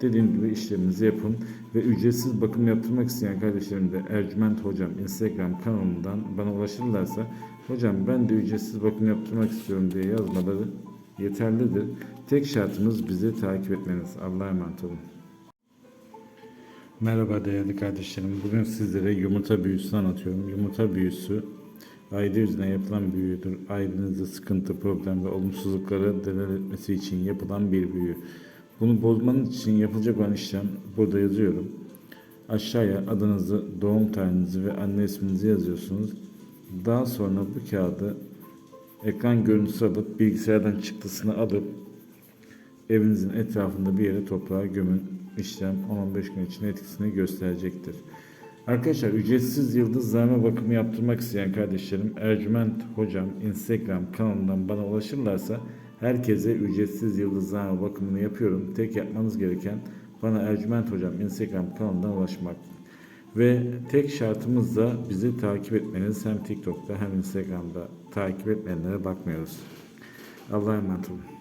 Dediğim gibi işleminizi yapın ve ücretsiz bakım yaptırmak isteyen kardeşlerim de Ercüment Hocam Instagram kanalından bana ulaşırlarsa hocam ben de ücretsiz bakım yaptırmak istiyorum diye yazmaları yeterlidir. Tek şartımız bizi takip etmeniz. Allah'a emanet olun. Merhaba değerli kardeşlerim. Bugün sizlere yumurta büyüsünü anlatıyorum. Yumurta büyüsü aile yüzüne yapılan büyüdür. Ailenizde sıkıntı, problem ve olumsuzlukları delal etmesi için yapılan bir büyü. Bunu bozmanız için yapılacak olan işlem burada yazıyorum. Aşağıya adınızı, doğum tarihinizi ve anne isminizi yazıyorsunuz. Daha sonra bu kağıdı ekran görüntüsü alıp bilgisayardan çıktısını alıp evinizin etrafında bir yere toprağa gömün. İşlem 10-15 gün içinde etkisini gösterecektir. Arkadaşlar ücretsiz yıldızlarma bakımı yaptırmak isteyen kardeşlerim Ercüment Hocam Instagram kanalından bana ulaşırlarsa herkese ücretsiz yıldızlarma bakımını yapıyorum. Tek yapmanız gereken bana Ercüment Hocam Instagram kanalından ulaşmak. Ve tek şartımız da bizi takip etmeniz hem TikTok'ta hem Instagram'da takip etmeyenlere bakmıyoruz. Allah'a emanet olun.